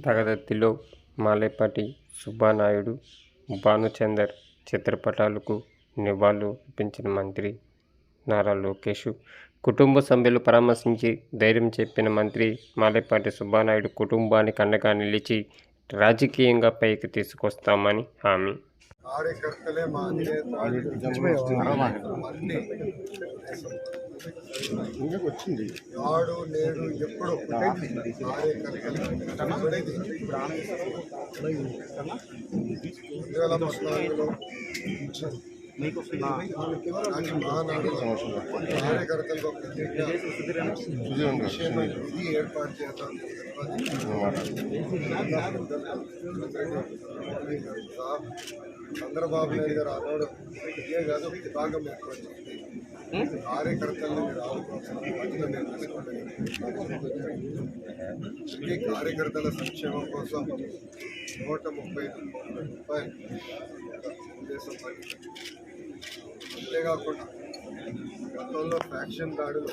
దగదత్తిలో మాలేపాటి సుబ్బానాయుడు భానుచందర్ చిత్రపటాలకు నివాళులు అర్పించిన మంత్రి నారా లోకేష్ కుటుంబ సభ్యులు పరామర్శించి ధైర్యం చెప్పిన మంత్రి మాలేపాటి సుబ్బానాయుడు కుటుంబానికి అండగా నిలిచి రాజకీయంగా పైకి తీసుకొస్తామని హామీ. కార్యకర్తలే మా అన్ని వచ్చింది నాడు నేడు ఎప్పుడు వేల పద్నాలుగులో కార్యకర్తలకు ఇది ఏర్పాటు చేద్దాం. చంద్రబాబు నాయుడు గారు ఆనాడు ఇదే కాదు విభాగం ఏర్పాటు చేసింది తీసుకోండి ఈ కార్యకర్తల సంక్షేమం కోసం నూట ముప్పై రూపాయలు పార్టీ అంతేకాకుండా గతంలో ఫ్యాక్షన్ దాడులు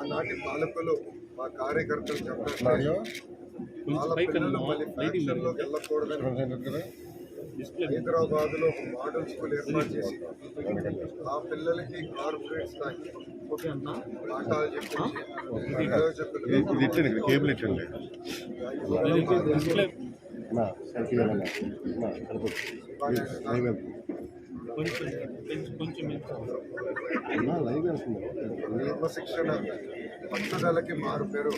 ఆనాటి పాలకులు మా కార్యకర్తలు చెప్పారు. వాళ్ళ పిల్లలు మళ్ళీ ఫ్యాక్షన్లోకి వెళ్ళకూడదని. హైదరాబాద్లో ఒక మోడల్ స్కూల్ ఏర్పాటు చేసి ఆ పిల్లలకి కార్పొరేట్ స్థాయి. పాఠాలు కేబుల్ క్రమశిక్షణ పట్టుదలకి మారు పేరు.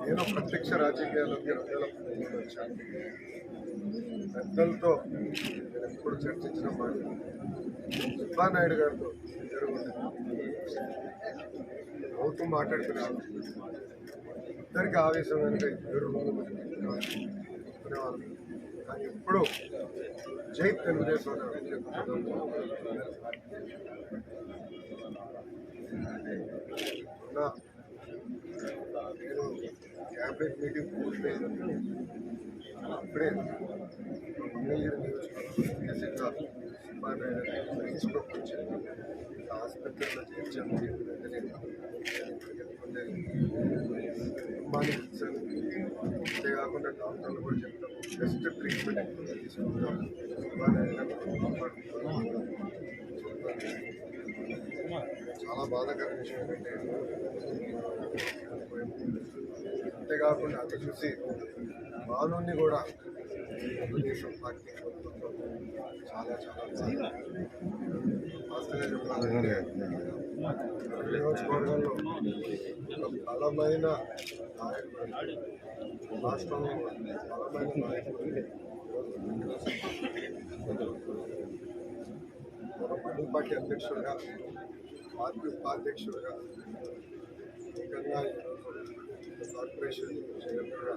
నేను ప్రత్యక్ష రాజకీయాల్లోకి రెండు వేల పద్దెనిమిదిలో వచ్చాను పెద్దలతో నేను ఎప్పుడు చర్చించిన మాట. సుబ్బానాయుడు గారితో జరుగుతుంది అవుతూ మాట్లాడుకునేవాళ్ళం ఇద్దరికి ఆవేశం కనుక ఇద్దరు అనుకునేవాళ్ళం కానీ ఎప్పుడు జై తెలుగుదేశం నేను క్యాబినెట్ మీటింగ్ పూర్తయింది అప్పుడే మంగళగిరి నియోజకవర్గం సుబ్బానాయుడు తీసుకొని వచ్చాను ఆసుపత్రిలో చేర్చాను వెంటనే కుటుంబానికి ఇచ్చాను అంతేకాకుండా డాక్టర్లు కూడా చెప్తాం బెస్ట్ ట్రీట్మెంట్ తీసుకుంటాం సుబ్బానాయుడు గారిని కాపాడుకుంటాం చాలా బాధాకర విషయం ఏంటంటే అంతేకాకుండా అది చూసి బాలుని కూడా తెలుగుదేశం పార్టీ చాలా చాలా వాస్తవంగా చెప్పాలంటే నియోజకవర్గంలో ఒక బలమైన నాయకుడు రాష్ట్రంలో బలమైన నాయకుడు మన పడి పార్టీ అధ్యక్షుడిగా పార్టీ ఉపాధ్యక్షుడిగా ముఖ్యంగా కార్పొరేషన్ చైర్మన్గా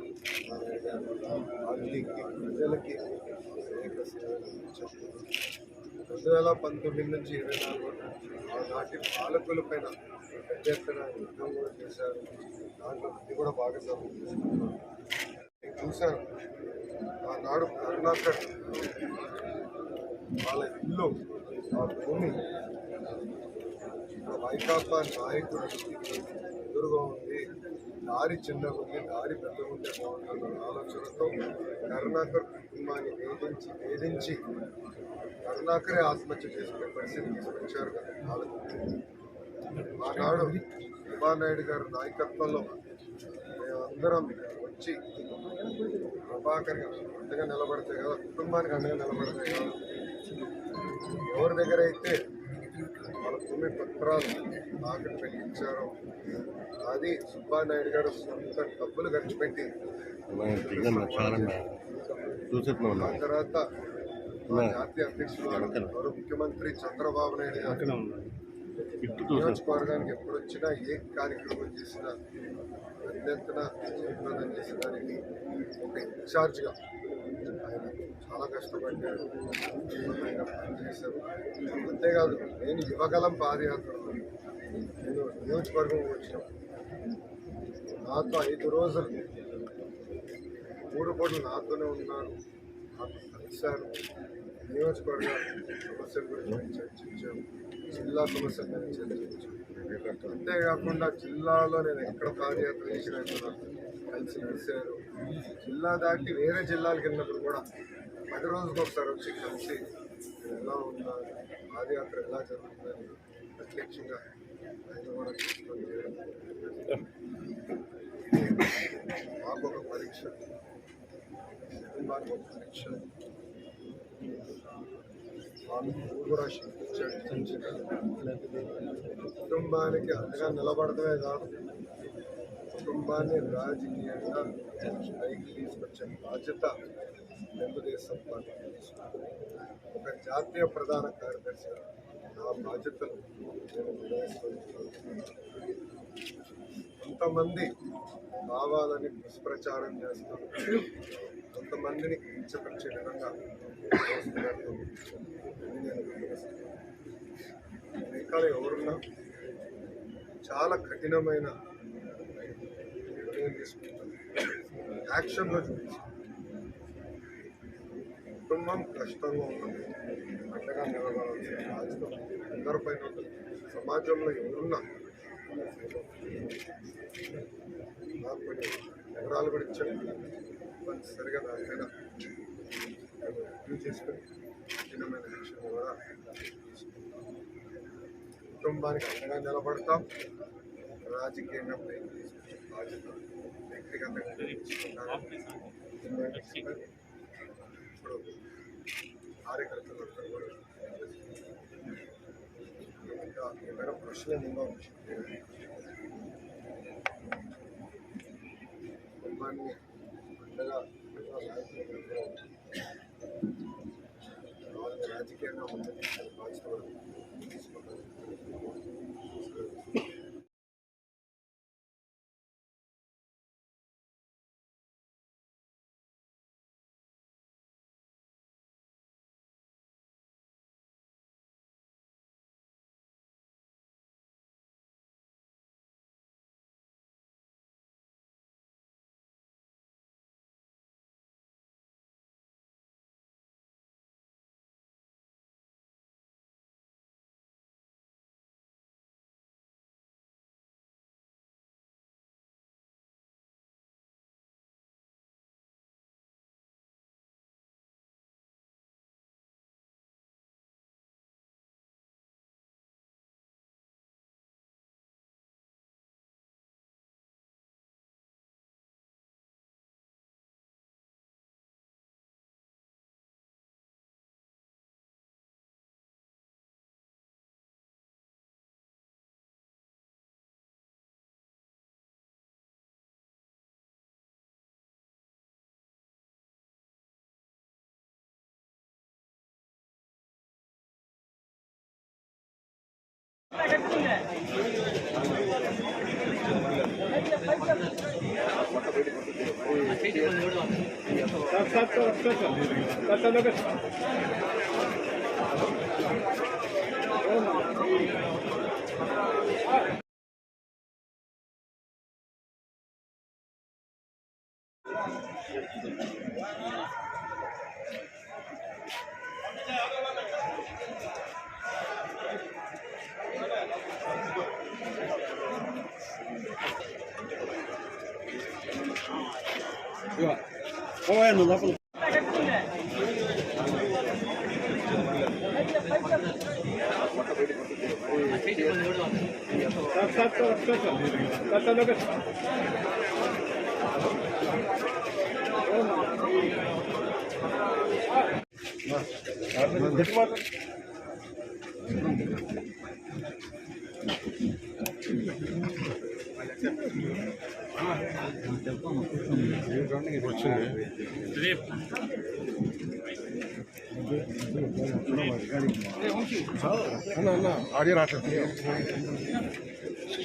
పార్టీకి ప్రజలకి అనేక సేవలు రెండు వేల పంతొమ్మిది నుంచి ఇరవై నాలుగు ఆనాటి పాలకుల పైన పెద్ద యుద్ధం కూడా చేశారు. దాంట్లో ఇది కూడా భాగస్వామ్యం చేసుకున్నారు. చూశాను ఆనాడు కరుణాకర్ వాళ్ళ ఇల్లు ఆ భూమి వైకాపా నాయకుడు ఎదురుగా ఉంది. దారి చిన్నగా ఉంది. దారి పెద్దగా ఉంటే బాగుంటుందన్న ఆలోచనతో కరుణాకర్ కుటుంబాన్ని వేధించి వేధించి కరుణాకరే ఆత్మహత్య చేసుకునే పరిస్థితి తీసుకొచ్చారు కదా ఆనాడు ఉమానాయుడు గారి నాయకత్వంలో మేమందరం వచ్చి ప్రభాకర్ అండగా నిలబడితే కదా కుటుంబానికి అండగా నిలబడితే కదా. ఎవరి దగ్గర అయితే భూమి పత్రాలు తాకట్టు పెట్టించారో. అది సుబ్బానాయుడు గారు సొంత డబ్బులు ఖర్చు పెట్టి తర్వాత జాతీయ అధ్యక్షులు గౌరవ ముఖ్యమంత్రి చంద్రబాబు నాయుడు గారు. నియోజకవర్గానికి ఎప్పుడు వచ్చినా ఏ కార్యక్రమం చేసినా పెద్ద ఎత్తున జయప్రదం చేసేదానికి ఒక ఇన్ఛార్జ్గా ఆయన చాలా కష్టపడ్డాడు. ఆయన పనిచేశారు అంతేకాదు నేను యువగలం పాదయాత్రలో నేను నియోజకవర్గం వచ్చాను నాతో ఐదు రోజులు మూడు పూటలు నాతోనే ఉన్నారు. నాకు కలిశాను నియోజకవర్గ సమస్యల గురించి చర్చించాము జిల్లా సమస్యల గురించి చర్చించాము అంతేకాకుండా జిల్లాలో నేను ఎక్కడ పాదయాత్ర చేసినా కూడా కలిసి కలిశారు జిల్లా దాటి వేరే జిల్లాలకు వెళ్ళినప్పుడు కూడా పది రోజులకు ఒకసారి వచ్చి కలిసి ఎలా ఉన్నా పాదయాత్ర ఎలా జరుగుతుందని ప్రత్యక్షంగా ఆయన కూడా తీసుకొని మాకు ఒక పరీక్ష. కుటుంబానికి ఒక పరీక్ష. కూడా శిక్షించాడు కుటుంబానికి అంతగా నిలబడటమే కాదు. కుటుంబాన్ని రాజకీయంగా పైకి తీసుకొచ్చే బాధ్యత తెలుగుదేశం పార్టీ తీసుకుంటుంది ఒక జాతీయ ప్రధాన కార్యదర్శిగా నా బాధ్యతలు నేను కొంతమంది భావాలని దుష్ప్రచారం చేస్తారు కొంతమందిని కించపరిచే విధంగా చేస్తున్నట్టు వెనకాల ఎవరున్నా? చాలా కఠినమైన నిర్ణయం తీసుకుంటాను యాక్షన్లో చూపించాను కుటుంబం కష్టంలో ఉన్నది. అండగా నిలబడాల్సిన బాధ్యత అందరిపైన సమాజంలో ఎవరున్నా నాకు కొన్ని వివరాలు కూడా ఇచ్చాను సరిగా దానిపైన రివ్యూ చేసుకొని కఠినమైన యాక్షన్ కూడా కుటుంబానికి అండగా నిలబడతాం. రాజకీయంగా ప్రయత్నిస్తాం. తీసుకొచ్చే బాధ్యత వ్యక్తిగతంగా తీసుకుంటాను ఇప్పుడు కార్యకర్తలందరూ కూడా ఇంకా ఏమైనా ప్రశ్నలు ఉందో కుటుంబాన్ని అండగా వాళ్ళని రాజకీయంగా ముందుకు బాధ్యత あっ!要は公園の中の。Thank you. అన్న అన్న ఆడియో రావట్లేదు.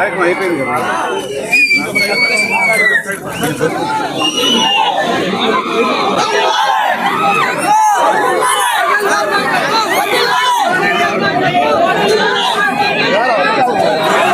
అయిపోయింది కదా Yeah.